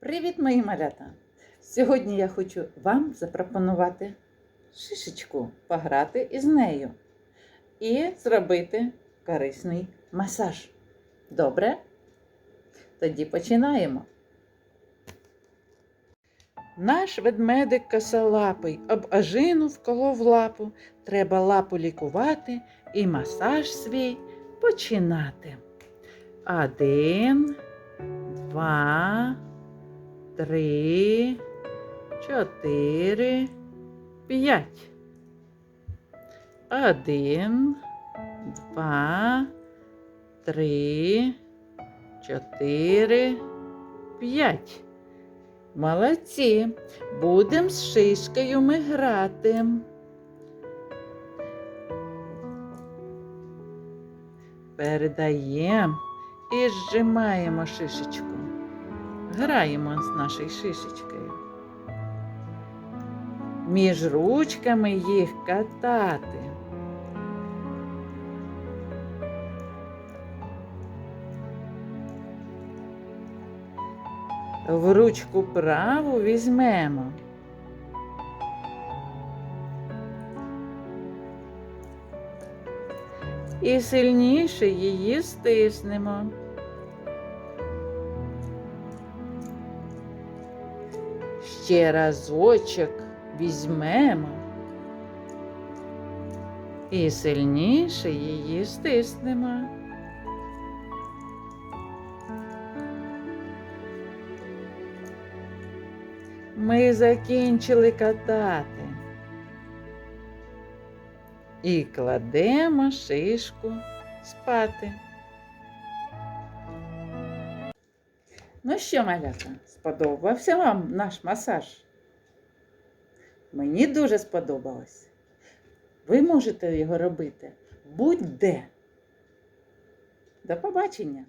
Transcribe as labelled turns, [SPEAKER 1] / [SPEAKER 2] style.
[SPEAKER 1] Привіт, мої малята! Сьогодні я хочу вам запропонувати шишечку пограти із нею і зробити корисний масаж. Добре? Тоді починаємо. Наш ведмедик косолапий об ожину вколов лапу. Треба лапу лікувати і масаж свій починати. Один, два, три, чотири, п'ять. Один, два, три, чотири, п'ять. Молодці. Будемо з шишкою ми грати. Передаємо і зжимаємо шишечку. Граємо з нашою шишечкою. Між ручками їх катати. В ручку праву візьмемо. І сильніше її стиснемо. Ще разочок візьмемо і сильніше її стиснемо. Ми закінчили катати. І кладемо шишку спати. Ну що, малята, сподобався вам наш масаж? Мені дуже сподобалось. Ви можете його робити будь-де. До побачення!